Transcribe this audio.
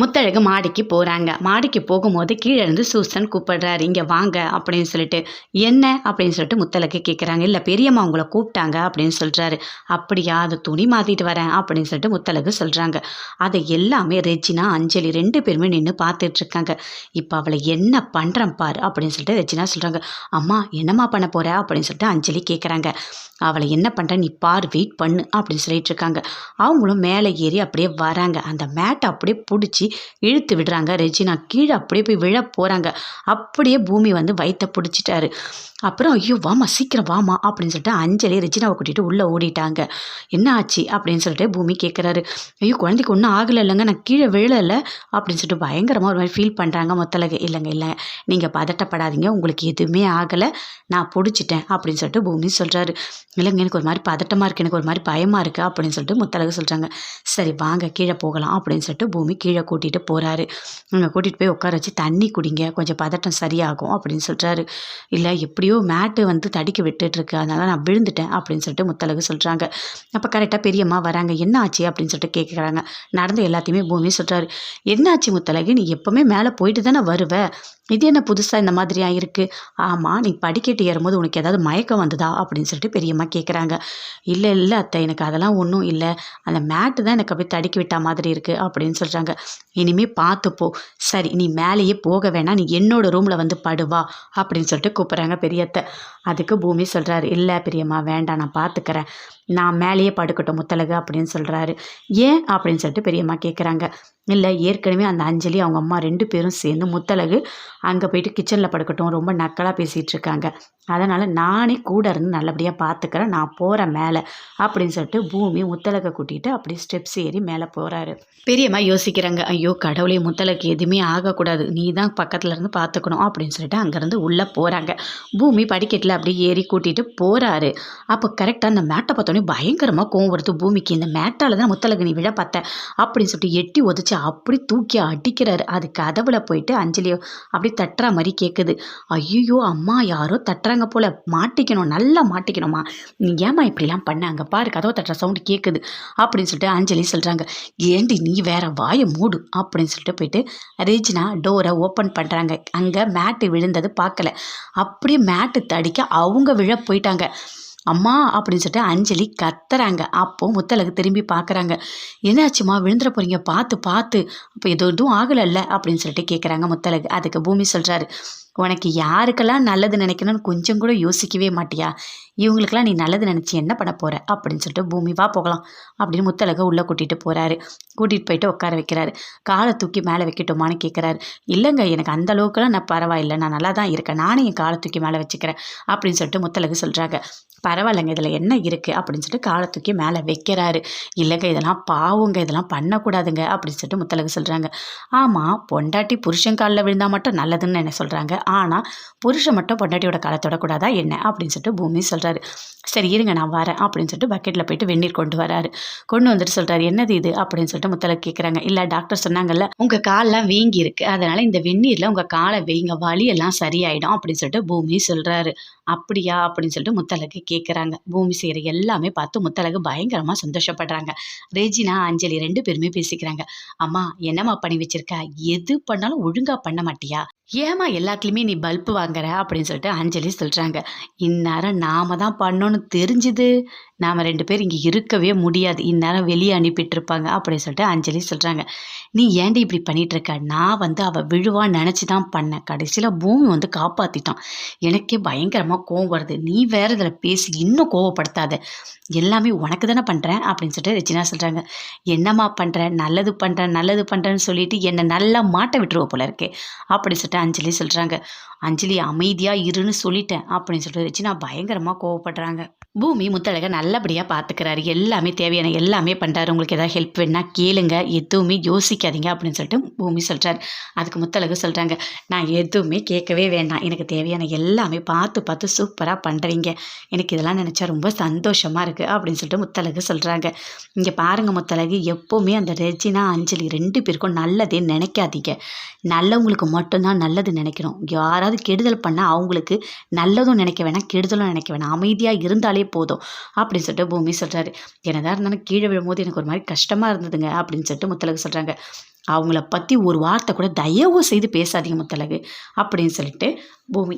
முத்தழகு மாடிக்கு போகிறாங்க மாடிக்கு போகும்போது கீழே இருந்து சூசன் கூப்பிடுறாரு. இங்கே வாங்க அப்படின்னு சொல்லிட்டு. என்ன? அப்படின்னு சொல்லிட்டு முத்தழகு கேட்குறாங்க இல்லை பெரியம்மா உங்களை கூப்பிட்டாங்க அப்படின்னு சொல்கிறாரு அப்படியா அது துணி மாற்றிட்டு வரேன் அப்படின்னு சொல்லிட்டு முத்தழகு சொல்கிறாங்க அதை எல்லாமே ரெஜினா அஞ்சலி ரெண்டு பேருமே நின்று பார்த்துட்டு இருக்காங்க. இப்போ அவளை என்ன பண்ணுறேன் பார் அப்படின்னு சொல்லிட்டு ரெஜினா சொல்கிறாங்க அம்மா என்னம்மா பண்ண போகிற அப்படின்னு சொல்லிட்டு அஞ்சலி கேட்குறாங்க அவளை என்ன பண்ணுற நீ பார் வெயிட் பண்ணு அப்படின்னு சொல்லிட்டு இருக்காங்க. அவங்களும் மேலே ஏறி அப்படியே வராங்க. அந்த மேட்டை அப்படியே பிடிச்சி இழுத்து விடுறாங்க. ரெஜினா கீழே அப்படியே போய் விழ போகிறாங்க அப்படியே பூமி வந்து வயிற்ற பிடிச்சிட்டாரு. அப்புறம் ஐயோ வாமா சீக்கிரம் வாமா அப்படின்னு சொல்லிட்டு அஞ்சலி ரெஜினாவை கூட்டிகிட்டு உள்ளே ஓடிட்டாங்க. என்ன ஆச்சு? அப்படின்னு சொல்லிட்டு பூமி கேட்குறாரு ஐயோ குழந்தைக்கு ஒன்றும் ஆகலை இல்லைங்க நான் கீழே விழலை அப்படின்னு சொல்லிட்டு பயங்கரமாக ஒரு மாதிரி ஃபீல் பண்ணுறாங்க மொத்தலகு. இல்லைங்க இல்லை நீங்கள் பதட்டப்படாதீங்க உங்களுக்கு எதுவுமே ஆகலை நான் பிடிச்சிட்டேன் அப்படின்னு சொல்லிட்டு பூமி சொல்கிறாரு இல்லைங்க எனக்கு ஒரு மாதிரி பதட்டமாக இருக்குது எனக்கு ஒரு மாதிரி பயமாக இருக்குது அப்படின்னு சொல்லிட்டு முத்தலகு சொல்கிறாங்க சரி வாங்க கீழே போகலாம் அப்படின்னு சொல்லிட்டு பூமி கீழே கூட்டிகிட்டு போகிறாரு அங்கே கூட்டிகிட்டு போய் உட்கார வச்சு தண்ணி குடிங்க கொஞ்சம் பதட்டம் சரியாகும் அப்படின்னு சொல்கிறாரு இல்லை எப்படி எப்படியோ மேட்டு வந்து தடிக்க விட்டுட்ருக்கு. அதனால் நான் விழுந்துட்டேன் அப்படின்னு சொல்லிட்டு முத்தலகு சொல்கிறாங்க அப்போ கரெக்டாக பெரியம்மா வராங்க. என்ன ஆச்சு அப்படின்னு சொல்லிட்டு கேட்குறாங்க நடந்த எல்லாத்தையுமே பூமி சொல்கிறாரு என்ன ஆச்சு முத்தலகு நீ எப்போவுமே மேலே போயிட்டு தானே வருவ. இது என்ன புதுசாக இந்த மாதிரியாக இருக்குது ஆமாம் நீ படிக்கட்டு ஏறும்போது உனக்கு ஏதாவது மயக்கம் வந்ததா? அப்படின்னு சொல்லிட்டு பெரியம்மா கேட்குறாங்க இல்லை இல்லை அத்தை எனக்கு அதெல்லாம் ஒன்றும் இல்லை. அந்த மேட்டு தான் எனக்கு அப்படியே தடுக்கி விட்டா மாதிரி இருக்குது அப்படின்னு சொல்கிறாங்க இனிமேல் பார்த்துப்போ சரி நீ மேலேயே போக வேணாம். நீ என்னோடய ரூமில் வந்து படுவா அப்படின்னு சொல்லிட்டு கூப்பிட்றாங்க பெரியத்தை அதுக்கு பூமி சொல்கிறாரு இல்லை பெரியம்மா வேண்டாம் நான் பார்த்துக்கிறேன். நான் மேலேயே படுக்கட்டும் முத்தலகு அப்படின்னு சொல்கிறாரு ஏன்? அப்படின்னு சொல்லிட்டு பெரியம்மா கேட்குறாங்க இல்லை ஏற்கனவே அந்த அஞ்சலி அவங்க அம்மா ரெண்டு பேரும் சேர்ந்து முத்தலகு அங்கே போயிட்டு கிச்சனில் படுக்கட்டும் ரொம்ப நக்கலாக பேசிகிட்டு இருக்காங்க. அதனால் நானே கூட இருந்து நல்லபடியாக பார்த்துக்கிறேன் நான் போகிறேன் மேலே அப்படின்னு சொல்லிட்டு பூமி முத்தலகை கூட்டிகிட்டு அப்படியே ஸ்டெப்ஸ் ஏறி மேலே போகிறாரு பெரியம்மா யோசிக்கிறாங்க ஐயோ கடவுளே முத்தலகு எதுவுமே ஆகக்கூடாது நீ தான் பக்கத்தில் இருந்து பார்த்துக்கணும் அப்படின்னு சொல்லிட்டு அங்கேருந்து உள்ளே போகிறாங்க பூமி படிக்கட்டில் அப்படியே ஏறி கூட்டிகிட்டு போகிறாரு அப்போ கரெக்டாக அந்த மேட்டை பார்த்தோன்னே பயங்கரமாக கோவம் வருது. பூமிக்கு இந்த மேட்டால் தான் முத்தலகு நீ விழ பார்த்த அப்படின்னு சொல்லிட்டு எட்டி உதச்சி அப்படி தூக்கி அடிக்கிறாரு. அது கதவுல போயிட்டு அஞ்சலியோ அப்படி தட்டுற மாதிரி கேட்குது ஐயோ அம்மா யாரோ தட்டுறாங்க போல. மாட்டிக்கணும் நல்லா மாட்டிக்கணுமா? நீ ஏமா இப்படிலாம் பண்ணாங்க பாரு கதவை தட்டுற சவுண்டு கேட்குது அப்படின்னு சொல்லிட்டு அஞ்சலி சொல்கிறாங்க ஏண்டி நீ வேற வாயை மூடு அப்படின்னு சொல்லிட்டு போயிட்டு ரீஜினா டோரை ஓப்பன் பண்ணுறாங்க அங்கே மேட்டு விழுந்தது பார்க்கல. அப்படியே மேட்டு தடிக்க அவங்க விழ போயிட்டாங்க. அம்மா அப்படின்னு சொல்லிட்டு அஞ்சலி கத்துறாங்க. அப்போ முத்தலகு திரும்பி பார்க்குறாங்க என்னாச்சுமா விழுந்துட போறீங்க. பார்த்து பார்த்து. அப்போ எதுவும் எதுவும் ஆகலைல்ல அப்படின்னு சொல்லிட்டு கேட்குறாங்க முத்தலகு அதுக்கு பூமி சொல்கிறாரு உனக்கு யாருக்கெல்லாம் நல்லது நினைக்கணும்னு கொஞ்சம் கூட யோசிக்கவே மாட்டியா? இவங்களுக்கெல்லாம் நீ நல்லது நினச்சி என்ன பண்ண போகிற அப்படின்னு சொல்லிட்டு பூமி வா போகலாம் அப்படின்னு முத்தழக உள்ளே கூட்டிகிட்டு போகிறாரு கூட்டிகிட்டு போயிட்டு உட்கார வைக்கிறாரு. காலை தூக்கி மேலே வைக்கட்டுமான்னு கேட்குறாரு இல்லைங்க எனக்கு அந்த அளவுக்குலாம் நான் பரவாயில்லை. நான் நல்லா தான் இருக்கேன். நானே என் காலை தூக்கி மேலே வச்சுக்கிறேன் அப்படின்னு சொல்லிட்டு முத்தலகு சொல்கிறாங்க பரவாயில்லைங்க இதில் என்ன இருக்குது அப்படின்னு சொல்லிட்டு காலை தூக்கி மேலே வைக்கிறாரு. இல்லைங்க இதெல்லாம் பாவுங்க. இதெல்லாம் பண்ணக்கூடாதுங்க அப்படின்னு சொல்லிட்டு முத்தழகு சொல்கிறாங்க ஆமாம் பொண்டாட்டி புருஷன் காலில் விழுந்தால் மட்டும் நல்லதுன்னு என்ன சொல்கிறாங்க ஆனால் புருஷன் மட்டும் பொண்டாட்டியோட காலை தொடக்கூடாதா என்ன? அப்படின்னு சொல்லிட்டு பூமி சொல்கிறாரு சரி இருங்க நான் வரேன் அப்படின்னு சொல்லிட்டு பக்கெட்டில் போயிட்டு வெந்நீர் கொண்டு வராரு. கொண்டு வந்துட்டு சொல்கிறாரு என்னது இது? அப்படின்னு சொல்லிட்டு முத்தலை கேட்குறாங்க இல்லை டாக்டர் சொன்னாங்கல்ல உங்கள் கால்லாம் வீங்கி இருக்கு. அதனால் இந்த வெந்நீரில் உங்கள் காலை வைங்க வலி எல்லாம் சரியாயிடும். அப்படின்னு சொல்லிட்டு பூமி சொல்கிறாரு அப்படியா? அப்படின்னு சொல்லிட்டு முத்தலகு கேட்குறாங்க பூமி செய்கிற எல்லாமே பார்த்து முத்தலகு பயங்கரமாக சந்தோஷப்படுறாங்க. ரெஜினா அஞ்சலி ரெண்டு பேருமே பேசிக்கிறாங்க. அம்மா என்னம்மா பண்ணி வச்சிருக்க? எது பண்ணாலும் ஒழுங்காக பண்ண மாட்டியா? ஏமா எல்லாத்துலேயுமே நீ பல்பு வாங்குற? அப்படின்னு சொல்லிட்டு அஞ்சலி சொல்கிறாங்க இந்நேரம் நாம தான் பண்ணோன்னு தெரிஞ்சுது. நாம் ரெண்டு பேர் இங்கே இருக்கவே முடியாது. இந்நேரம் வெளியே அனுப்பிட்டுருப்பாங்க அப்படின்னு சொல்லிட்டு அஞ்சலி சொல்கிறாங்க நீ ஏன்டி இப்படி பண்ணிகிட்ருக்க நான் வந்து அவள் விழுவான்னு நினச்சி தான் பண்ணேன். கடைசியில் பூமி வந்து காப்பாற்றிட்டான் எனக்கே பயங்கரமாக கோவம் வருது. நீ வேறு இதில் பேசி இன்னும் கோவப்படுத்தாத. எல்லாமே உனக்கு தானே பண்ணுறேன் அப்படின்னு சொல்லிட்டு ரெஜினா சொல்கிறாங்க என்னம்மா பண்ணுறேன் நல்லது பண்ணுறேன் நல்லது பண்ணுறேன்னு சொல்லிட்டு என்னை நல்லா மாட்ட விட்டுருவோம் போல இருக்கே அப்படி சொல்லிட்டு அஞ்சலி சொல்கிறாங்க அஞ்சலி அமைதியாக இருன்னு சொல்லிட்டேன் அப்படின்னு சொல்லிட்டு ரெஜினா பயங்கரமாக கோவப்படுறாங்க. பூமி முத்தழகை நல்லபடியாக பார்த்துக்கிறாரு எல்லாமே தேவையான எல்லாமே பண்ணுறாரு உங்களுக்கு ஏதாவது ஹெல்ப் வேணா கேளுங்க. எதுவுமே யோசிக்காதீங்க அப்படின்னு சொல்லிட்டு பூமி சொல்கிறார் அதுக்கு முத்தழகு சொல்கிறாங்க நான் எதுவுமே கேட்கவே வேண்டாம். எனக்கு தேவையான எல்லாமே பார்த்து பார்த்து சூப்பராக பண்ணுறீங்க எனக்கு இதெல்லாம் நினச்சா ரொம்ப சந்தோஷமாக இருக்குது அப்படின்னு சொல்லிட்டு முத்தழகு சொல்கிறாங்க இங்கே பாருங்கள் முத்தழகு எப்போவுமே அந்த ரெஜினா அஞ்சலி ரெண்டு பேருக்கும் நல்லதே நினைக்காதீங்க. நல்லவங்களுக்கு மட்டும்தான் நல்லது நினைக்கணும். யாராவது கெடுதல் பண்ணால் அவங்களுக்கு நல்லதும் நினைக்க வேணாம் கெடுதலும் நினைக்க வேணாம். அமைதியாக இருந்தாலே போதும் அப்படின்னு சொல்லிட்டு பூமி சொல்கிறாரு என்னதான் இருந்தாலும் கீழே விழும்போது எனக்கு ஒரு மாதிரி கஷ்டமாக இருந்ததுங்க அப்படின்னு சொல்லிட்டு முத்தலகு சொல்கிறாங்க அவங்கள பற்றி ஒரு வார்த்தை கூட தயவு செய்து பேசாதீங்க முத்தலகு அப்படின்னு சொல்லிட்டு பூமி